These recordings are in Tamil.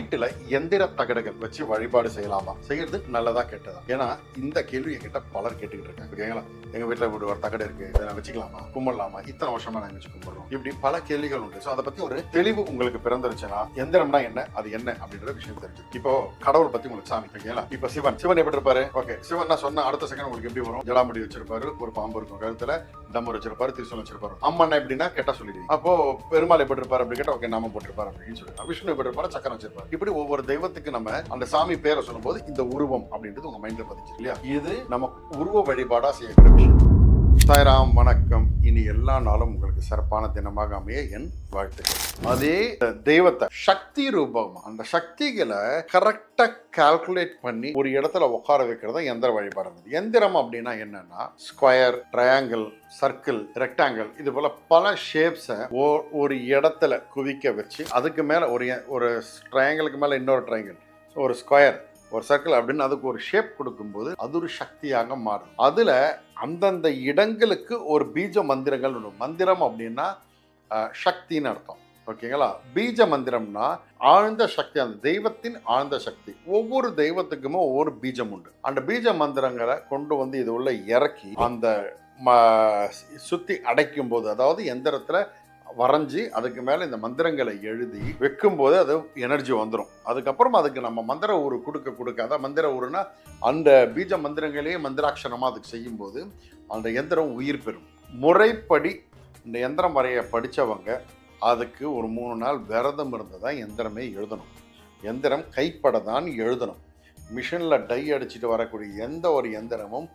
வீட்டுல எந்திர தகடுகள் வச்சு வழிபாடு செய்யலாமா? செய்யறது நல்லதா கெட்டதா? ஏன்னா இந்த கேள்வி என்கிட்ட பலர் கேட்டுக்கிட்டு இருக்காங்க. ஓகேங்களா? எங்க வீட்டுல இப்படி ஒரு தகடு இருக்கு. இதை வச்சுக்கலாமா? கும்பிடலாமா? இத்தனை வருஷமா நாங்க வச்சு கும்பிடுறோம். இப்படி பல கேள்விகள் உண்டு. ஸோ அதை பத்தி ஒரு தெளிவு உங்களுக்கு பிறந்துருச்சுன்னா எந்திரம்னா என்ன? அது என்ன? அப்படின்ற விஷயம் தெரிஞ்சு இப்போ கடவுள் பத்தி உங்களுக்கு சாமி ஓகேங்களா? இப்போ சிவன். சிவன் எப்படி இருப்பாரு ஓகே சிவன் நான் சொன்ன அடுத்த செகண்ட் உங்களுக்கு எப்படி வரும்? ஜடாமுடி வச்சிருப்பாரு ஒரு பாம்பு இருக்கும் கழுத்துல டம்மர் வச்சிருப்பாரு திருசூலம் வச்சிருப்பாரு. அம்மன் எப்படின்னா கெட்ட சொல்லிடுவீங்க. அப்போ பெருமாள் எப்படி இருப்பாரு அப்படி கேட்டா ஓகே நாம போட்டிருப்பாரு அப்படின்னு சொல்லி விஷ்ணு எப்படி இருப்பாரு சக்கரம் வச்சிருப்பாரு. இப்படி ஒவ்வொரு தெய்வத்துக்கு நம்ம அந்த சாமி பேரை சொல்லும்போது இந்த உருவம் அப்படின்றது உங்க மைண்ட்ல பதிச்சு இல்லையா? இது நம்ம உருவ வழிபாடா செய்யக்கூடிய விஷயம். சாய்ராம் வணக்கம். இனி எல்லா நாளும் உங்களுக்கு சிறப்பான தினமாக அமைய என் வாழ்த்துக்கள். அதே தெய்வத்தை சக்தி ரூபம் அந்த சக்திகளை கரெக்டா கால்குலேட் பண்ணி ஒரு இடத்துல உட்கார வைக்கிறது எந்திர வழிபாடு எந்திரம் அப்படின்னா என்னன்னா ஸ்கொயர் ட்ரையாங்கிள் சர்க்கிள் ரெக்டாங்கிள் இது போல பல ஷேப்ஸை ஒரு இடத்துல குவிக்க வச்சு அதுக்கு மேல ஒரு ஒரு ட்ரையாங்கிளுக்கு மேல இன்னொரு ட்ரையாங்கிள் ஒரு ஸ்கொயர் ஒரு சர்க்கிள் அப்படின்னு அதுக்கு ஒரு ஷேப் கொடுக்கும்போது அது ஒரு சக்தியாக மாறும். அதில் அந்தந்த இடங்களுக்கு ஒரு பீஜ மந்திரங்கள் உண்டு. மந்திரம் அப்படின்னா சக்தின்னு அர்த்தம். ஓகேங்களா? பீஜ மந்திரம்னா ஆழ்ந்த சக்தி அந்த தெய்வத்தின் ஆழ்ந்த சக்தி. ஒவ்வொரு தெய்வத்துக்குமே ஒவ்வொரு பீஜம் உண்டு. அந்த பீஜ மந்திரங்களை கொண்டு வந்து இது உள்ள இறக்கி அந்த ம- சுத்தி அடைக்கும் போது அதாவது எந்திரத்தில் வரைஞ்சி அதுக்கு மேலே இந்த மந்திரங்களை எழுதி வைக்கும்போது அது எனர்ஜி வந்துடும் அதுக்கப்புறம் அதுக்கு நம்ம மந்திர ஊரு கொடுக்க கொடுக்க அதான் மந்திர ஊருனா அந்த பீஜ மந்திரங்களையே மந்திராட்சரமாக அதுக்கு செய்யும்போது அந்த எந்திரம் உயிர் பெறும். முறைப்படி இந்த எந்திரம் வரைய படித்தவங்க அதுக்கு ஒரு மூணு நாள் விரதம் இருந்து தான் எந்திரமே எழுதணும். எந்திரம் கைப்பட தான் எழுதணும். மிஷினில் டை அடிச்சுட்டு வரக்கூடிய எந்த ஒரு எந்திரமும்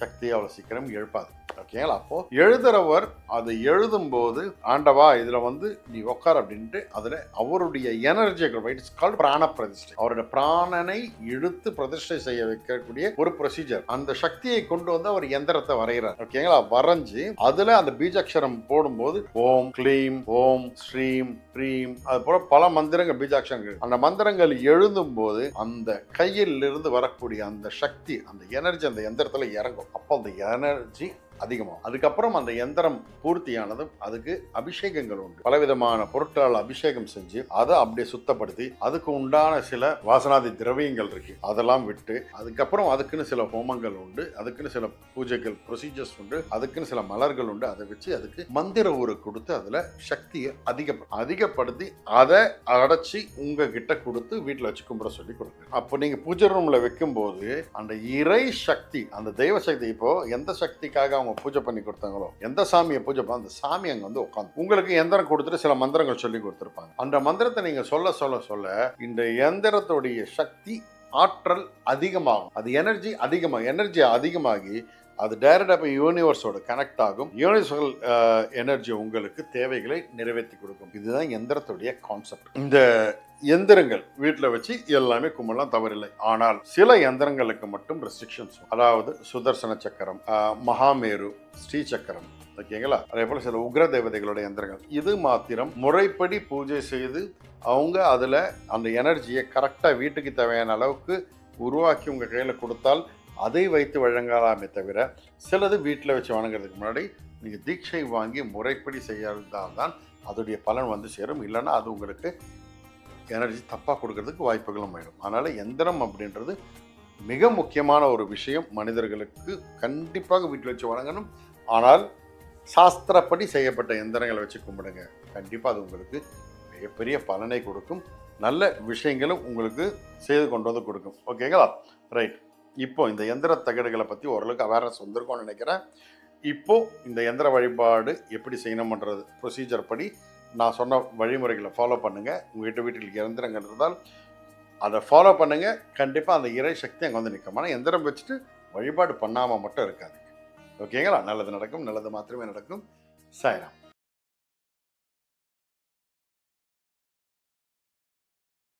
சக்தியை அவ்வளோ சீக்கிரம் எழுப்பாது. ஓகேங்களா? அப்போ எழுதுறவர் அதை எழுதும்போது ஆண்டவா இதுல வந்து நீ உட்கார் அப்படின்ட்டு அதுல அவருடைய எனர்ஜி இட்ஸ் கால்ட் பிராண பிரதிஷ்டை அவருடைய பிராணனை இழுத்து பிரதிஷ்டை செய்ய வைக்கக்கூடிய ஒரு ப்ரொசீஜர் அந்த சக்தியை கொண்டு வந்து அவர் எந்திரத்தை வரைகிறார். ஓகேங்களா? வரைஞ்சு அதுல அந்த பீஜாட்சரம் போடும்போது ஓம் க்ளீம் ஓம் ஸ்ரீம் ப்ரீம் அது போல பல மந்திரங்கள் பீஜாட்சரங்கள். அந்த மந்திரங்கள் எழுதும் போது அந்த கையில் இருந்து வரக்கூடிய அந்த சக்தி அந்த எனர்ஜி அந்த எந்திரத்துல இறங்கும். அப்போ அந்த எனர்ஜி அதிகமாகும். அதுக்கப்புறம் அந்த எந்திரம் பூர்த்தியானதும் அதுக்கு அபிஷேகங்கள் உண்டு. பலவிதமான பொருட்களால் அபிஷேகம் செஞ்சு அதை அப்படியே சுத்தப்படுத்தி அதுக்கு உண்டான சில வாசனாதி திரவியங்கள் இருக்கு. அதெல்லாம் விட்டு அதுக்கப்புறம் அதுக்குன்னு சில ஹோமங்கள் உண்டு அதுக்குன்னு சில பூஜைகள் ப்ரொசீஜர்ஸ் உண்டு அதுக்குன்னு சில மலர்கள் உண்டு. அதை வச்சு அதுக்கு மந்திர ஊரை கொடுத்து அதில் சக்தியை அதிக அதிகப்படுத்தி அதை அடைச்சி உங்ககிட்ட கொடுத்து வீட்டில் வச்சு கும்பிட சொல்லி கொடுங்க. அப்போ நீங்கள் பூஜை ரூமில் வைக்கும்போது அந்த இறை சக்தி அந்த தெய்வ சக்தி இப்போ எந்த சக்திக்காக அவங்க பூஜை பண்ணி கொடுத்தாங்களோ எந்த சாமியை பூஜை பண்ண அந்த சாமி அங்கே வந்து உட்காந்து உங்களுக்கு எந்திரம் கொடுத்துட்டு சில மந்திரங்கள் சொல்லி கொடுத்துருப்பாங்க. அந்த மந்திரத்தை நீங்கள் சொல்ல சொல்ல சொல்ல இந்த எந்திரத்துடைய சக்தி ஆற்றல் அதிகமாகும். அது எனர்ஜி அதிகமாக எனர்ஜி அதிகமாகி அது டைரக்டாக போய் யூனிவர்ஸோட கனெக்ட் ஆகும். யூனிவர்சல் எனர்ஜி உங்களுக்கு தேவைகளை நிறைவேற்றி கொடுக்கும். இதுதான் எந்திரத்துடைய கான்செப்ட் இந்த எந்திரங்கள் வீட்டில் வச்சு எல்லாமே கும்பலாம் தவறில்லை. ஆனால் சில எந்திரங்களுக்கு மட்டும் ரெஸ்ட்ரிக்ஷன்ஸ் அதாவது சுதர்சன சக்கரம் மகாமேரு ஸ்ரீ சக்கரம். ஓகேங்களா? அதே போல் சில உக்ர தேவதைகளோட எந்திரங்கள். இது மாத்திரம் முறைப்படி பூஜை செய்து அவங்க அதில் அந்த எனர்ஜியை கரெக்டாக வீட்டுக்கு தேவையான அளவுக்கு உருவாக்கி உங்கள் கையில் கொடுத்தால் அதை வைத்து வழங்கலாமே தவிர சிலது வீட்டில் வச்சு வணங்குறதுக்கு முன்னாடி நீங்கள் தீட்சை வாங்கி முறைப்படி செய்யறதால் தான் அதோடைய பலன் வந்து சேரும். இல்லைன்னா அது உங்களுக்கு எனர்ஜி தப்பாக கொடுக்கறதுக்கு வாய்ப்புகளும் ஆயிடும் அதனால் எந்திரம் அப்படின்றது மிக முக்கியமான ஒரு விஷயம். மனிதர்களுக்கு கண்டிப்பாக வீட்டில் வச்சு வணங்கணும். ஆனால் சாஸ்திரப்படி செய்யப்பட்ட எந்திரங்களை வச்சு கும்பிடுங்க. கண்டிப்பாக அது உங்களுக்கு மிகப்பெரிய பலனை கொடுக்கும். நல்ல விஷயங்களும் உங்களுக்கு செய்து கொண்டு வந்து கொடுக்கும். ஓகேங்களா ரைட் இப்போ இந்த எந்திர தகடுகளை பற்றி ஓரளவுக்கு அவேர்னஸ் வந்திருக்கோம்னு நினைக்கிறேன். இப்போது இந்த எந்திர வழிபாடு எப்படி செய்யணுமன்றது ப்ரொசீஜர் படி நான் சொன்ன வழிமுறைகளை ஃபாலோ பண்ணுங்கள் உங்கள்கிட்ட வீட்டில் எந்திரங்கள் இருந்தால் அதை ஃபாலோ பண்ணுங்கள் கண்டிப்பாக அந்த இறை சக்தி அங்கே வந்து நிற்கும். ஆனால் எந்திரம் வச்சுட்டு வழிபாடு பண்ணாமல் மட்டும் இருக்காது ஓகேங்களா நல்லது நடக்கும். நல்லது மாத்திரமே நடக்கும். சாய்ராம்.